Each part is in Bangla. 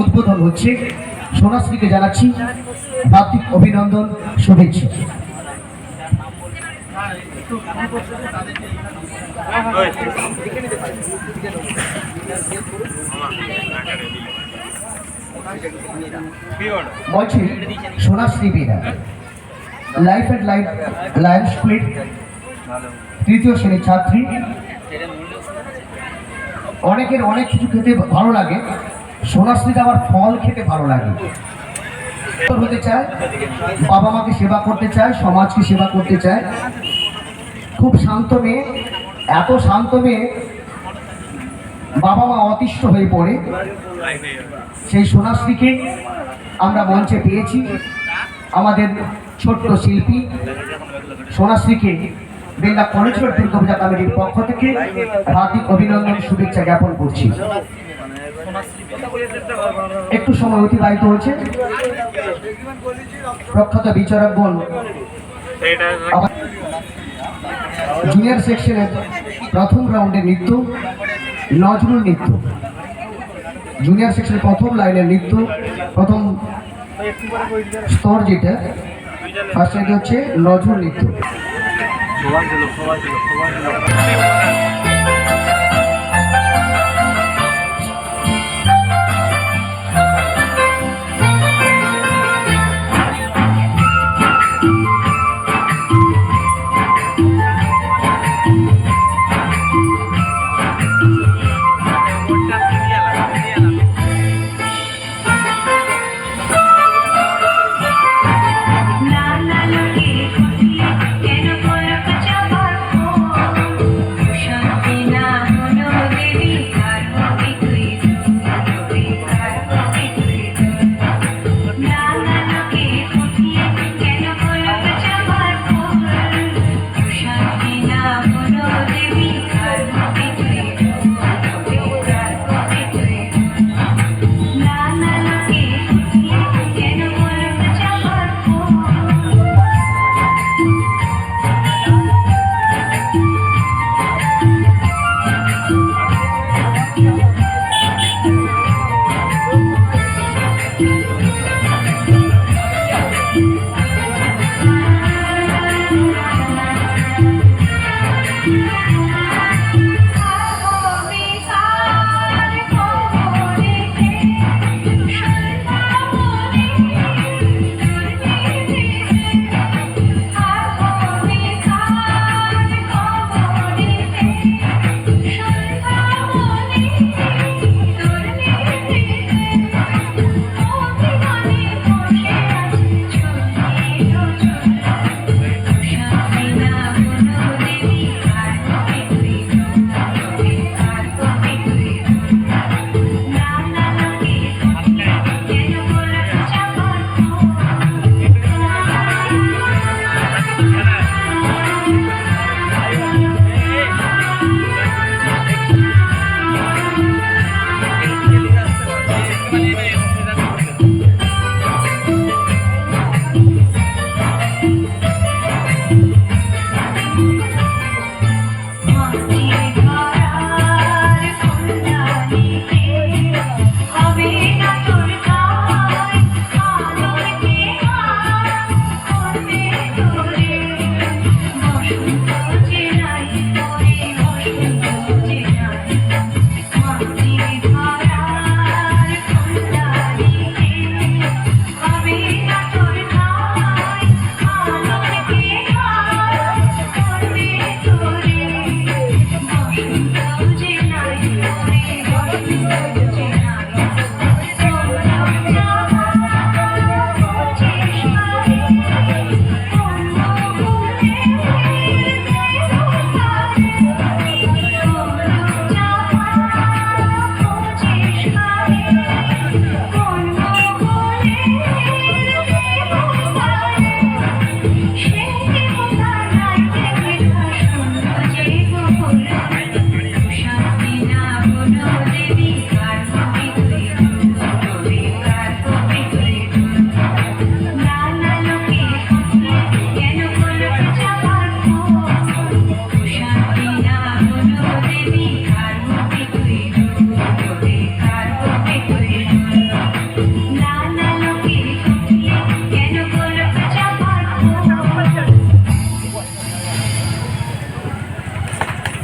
উদ্বোধন হচ্ছে। সোনাশ্রীকে জানাচ্ছি বার্ষিক অভিনন্দন, শুভেচ্ছা। বলছি, Sonashree Bina life and life Lions স্কুলের তৃতীয় শ্রেণির ছাত্রী। অনেকের অনেক কিছু খেতে ভালো লাগে। সোনাশ্রীতে আমার ফল খেতে ভালো লাগে। হতে চায়, বাবা মাকে সেবা করতে চায়, সমাজকে সেবা করতে চায়। খুব শান্ত মেয়ে, এত শান্ত মেয়ে, বাবা মা অতিষ্ঠ হয়ে পড়ে। সেই সোনাশ্রীকে আমরা মঞ্চে পেয়েছি, আমাদের ছোট্ট শিল্পী। সোনাশ্রীকে বেল্লা কলেজের দুর্গাপূজা কমিটির পক্ষ থেকে হার্দিক অভিনন্দন শুভেচ্ছা জ্ঞাপন করছি। একটু সময় অতিবাহিত হয়েছে প্রখ্যাত বিচারক বল। জুনিয়র সেকশনের প্রথম রাউন্ডে নৃত্য নজরুল নৃত্য জুনিয়র সেকশনের প্রথম লাইনের নৃত্য প্রথম স্তর যেটা ফার্স্ট এটা হচ্ছে নজরুল নৃত্য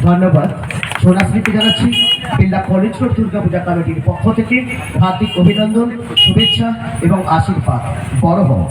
ধন্যবাদ। সোনাশ্রীকে জানাচ্ছি বিল্লা কলেজ রোড দুর্গাপূজা কমিটির পক্ষ থেকে হার্দিক অভিনন্দন, শুভেচ্ছা এবং আশীর্বাদ। বড় হও।